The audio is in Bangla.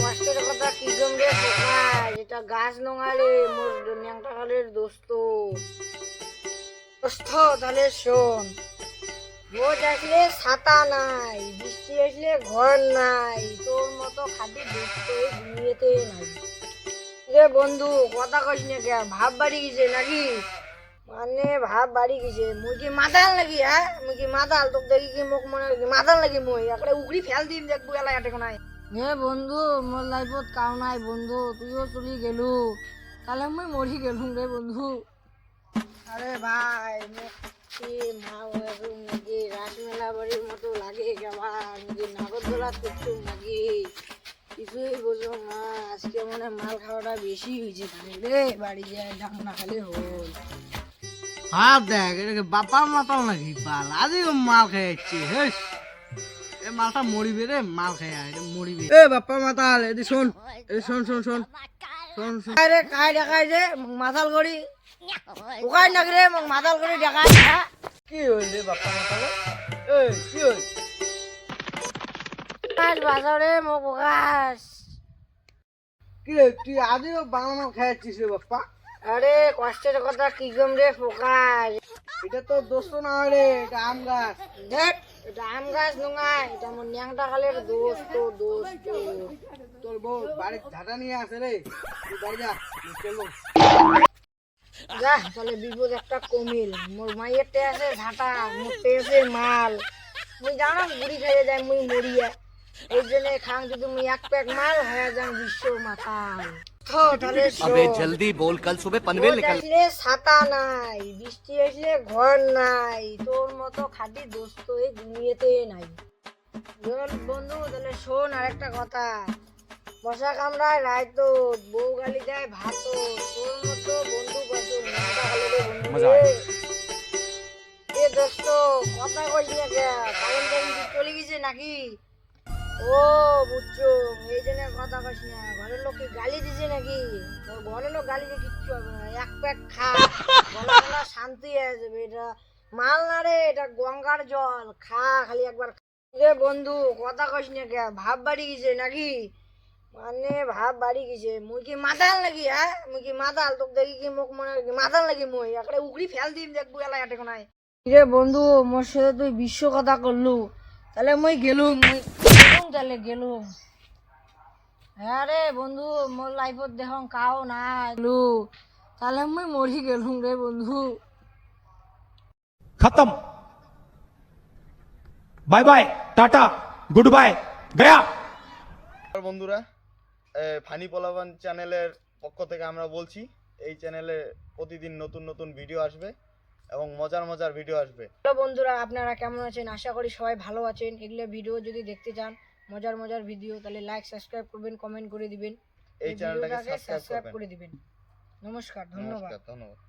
কষ্টের কথা কি এটা গাছ দোস্ত, তাহলে শোন। আসলে ছাতা নাই, বৃষ্টি আসলে ঘর নাই, তোর মতো নাই। রে বন্ধু, কথা কইস না ভাব বাড়ি গেছে নাকি? মানে ভাব বাড়ি গেছে। মুই কি মাতাল নাকি হ্যাঁ? মুই কি মাতাল তোকে দেখি কি মুখ মনে হয় মাতাল নাকি মুই? একবারে উগড়ি ফেল দিম দেখব এলাই আটে নাই। হে বন্ধু মোর লাইফত কাও নাই বন্ধু তুইও চলি গেলু। কালে মই মরি গেলুম রে বন্ধু। আরে ভাই মোক কি মা নাকি? রাসমেলা বাড়ির মতো লাগে কেমন নাকি নাগরদোলা করছু নাকি? কিছুই বুঝো না আজকে মনে হয় মাল খাওয়াটা বেশি হয়েছে তাহলে। রে বাড়ি যায় ডাক না খালি হল। হ্যাঁ দেখ এটাকে বাপার মাতাল নাকি? বাল আজও মাল খাইছি হেস। এ মালটা মরিবে রে মাল খাই এটা মরিবে। এ বাপ্পা মাতাল এদি শোন এদি শোন শোন শোন শোন শোন। আরে কাই দেখাই যে মোক মাথাল করি উকাই নাকি রে মোক মাথাল করি দেখাই হ্যাঁ? কি হইল রে বাপ্পা মাতাল? এ কি হইল গাছ বাজারে মোক গাছ কি রে তুই আজও বানানো খাইছিস রে বাপ্পা? আরে কষ্টের কথা কি গম রে ফোকাস এটা তো দোস্ত না রে এটা আম গাছ। দেখ এটা আম গাছ নোংাই এটা মোর ন্যাংটা কালের দোস্ত দোস্ত। তোর বউ বাড়ির ঝাঁটা নিয়ে আসে রে। তুই বাড়ি যা চলো যা তাহলে বিপদ একটা কমিল। মোর মাইয়ের টে আছে ঝাঁটা মোর টে আছে মাল। মুই জানো বুড়ি খাইয়ে যায় মুই মরিয়া। এই জন্য খাং যদি মুই এক প্যাক মাল হয়ে যান বিশ্ব মাতাল। অবস্থা তাহলে আবে জলদি বল কাল সুবে পনবেল নিকাল আসলে ছাতা নাই বৃষ্টি আসলে ঘর নাই তোর মতো খাদি দোস্ত এই দুনিয়াতে নাই বল বন্ধু তাহলে শোন আরেকটা কথা বসা কামড়ায় রায় তো বউ গালি দেয় ভাত তোর মতো বন্ধু বন্ধু মজা এ দোস্ত কথা কইলি না কেন কারণ চলে গেছে নাকি ও, বুঝছ, এই জন্য কথা কইস না। ঘরের লোক কি গালি দিছে নাকি? ঘরের লোক গালি দিয়ে কিচ্ছু হবে না। এক প্যাক খা। গলা শান্তি হয়ে যাবে। এটা মাল না রে, এটা গঙ্গার জল। খা, খালি একবার। রে বন্ধু, কথা কইস না কে? ভাব বাড়ি গেছে নাকি? মানে ভাব বাড়ি গেছে। মুই কি মাতাল নাকি হ্যাঁ? মুই কি মাতাল? তোকে দেখি কি মুখ মনে মাতাল নাকি মুই? একটা উগড়ি ফেল দিম দেখব এলাই আটে নাই রে বন্ধু, মোর সাথে তুই বিশ্ব কথা করলু তাহলে মুই গেলুম, মুই জালে গেল। হ্যাঁ রে বন্ধু মোর লাইফত দেখম কাও না এলু তাহলে আমি মরি গেলুম রে বন্ধু। খতম। Bye bye tata good bye গয়া। বন্ধুরা ফানি পলাবান চ্যানেলের পক্ষ থেকে আমরা বলছি এই চ্যানেলে প্রতিদিন নতুন নতুন ভিডিও আসবে এবং মজার মজার ভিডিও আসবে। হ্যালো বন্ধুরা আপনারা কেমন আছেন? আশা করি সবাই ভালো আছেন। এগুলো ভিডিও যদি দেখতে চান মজার মজার ভিডিও তাহলে লাইক সাবস্ক্রাইব করবেন কমেন্ট করে দিবেন। এই চ্যানেলটাকে সাবস্ক্রাইব করে দিবেন। নমস্কার ধন্যবাদ। নমস্কার ধন্যবাদ।